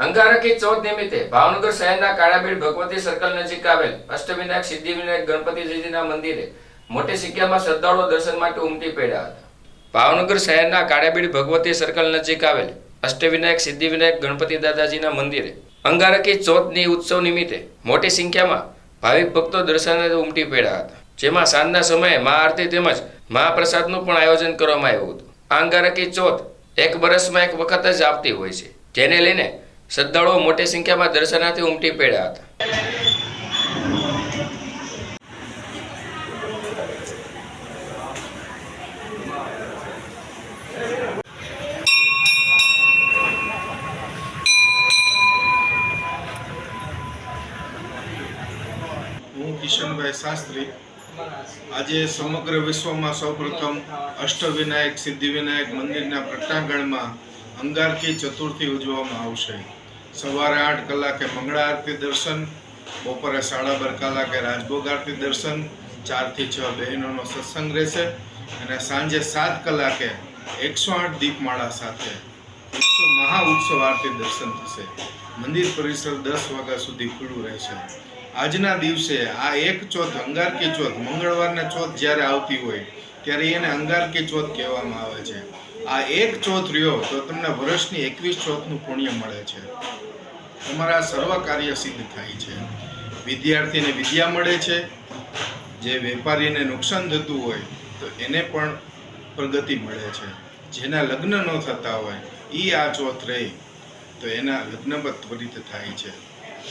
અંગારકી ચોથ નિમિત્તે ભાવનગર શહેરના કાળાબીડ ભગવતી સર્કલ નજીક આવેલ અષ્ટવિનાયક સિદ્ધિવિનાયક ગણપતિજીના મંદિરે મોટી સંખ્યામાં શ્રદ્ધાળુઓ દર્શન માટે ઉમટી પડ્યા હતા. ભાવનગર શહેરના કાળાબીડ ભગવતી સર્કલ નજીક આવેલ અષ્ટવિનાયક સિદ્ધિવિનાયક ગણપતિ દાદાજીના મંદિરે અંગારકી ચોથની ઉત્સવ નિમિત્તે મોટી સંખ્યામાં ભાવિક ભક્તો દર્શને ઉમટી પડ્યા હતા. જેમાં સાંજના સમયે મહા આરતી તેમજ મહાપ્રસાદનું પણ આયોજન કરવામાં આવ્યું હતું. આ અંગારકી ચોથ એક વર્ષમાં એક વખત જ આવતી હોય છે. જેને લઈને શ્રદ્ધાળુઓ મોટી સંખ્યામાં દર્શનાર્થી ઉમટી પડ્યા હતા. હું કિશનભાઈ શાસ્ત્રી. આજે સમગ્ર વિશ્વમાં સૌપ્રથમ અષ્ટવિનાયક સિદ્ધિવિનાયક મંદિરના પ્રટાંગણમાં અંગારકી ચતુર્થી ઉજવવામાં આવશે. સવારે આઠ કલાકે મંગળા આરતી દર્શન, બપોરે સાડા બાર કલાકે રાજભોગ આરતી દર્શન, ચારથી છ બહેનોનો સત્સંગ રહેશે અને સાંજે સાત કલાકે એકસો આઠ દીપમાળા સાથે ઉત્સવ મહા ઉત્સવ આરતી દર્શન થશે. મંદિર પરિસર દસ વાગ્યા સુધી ખુલ્લું રહેશે. આજના દિવસે આ એક ચોથ અંગારકી ચોથ મંગળવારના ચોથ જ્યારે આવતી હોય ત્યારે એને અંગારકી ચોથ કહેવામાં આવે છે. આ એક ચોથ રહ્યો તો તમને વર્ષની એકવીસ ચોથનું પુણ્ય મળે છે. તમારા સર્વ કાર્ય સિદ્ધ થાય છે. વિદ્યાર્થીને વિદ્યા મળે છે. જે વેપારીને નુકસાન થતું હોય તો એને પણ પ્રગતિ મળે છે. જેના લગ્ન ન થતા હોય એ આ ચોથ રહે તો એના લગ્ન ત્વરિત થાય છે.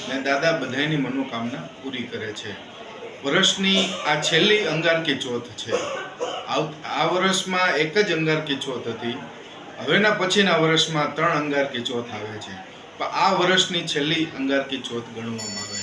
ને દાદા બધાની મનોકામના પૂરી કરે છે. વર્ષની આ છેલ્લી અંગારકી ચોથ છે. આ વર્ષમાં એક જ અંગારકી ચોથ હતી. હવેના પછીના વર્ષમાં ત્રણ અંગારકી ચોથ આવે છે. આ વર્ષની છેલ્લી અંગારકી ચોથ ગણવામાં આવે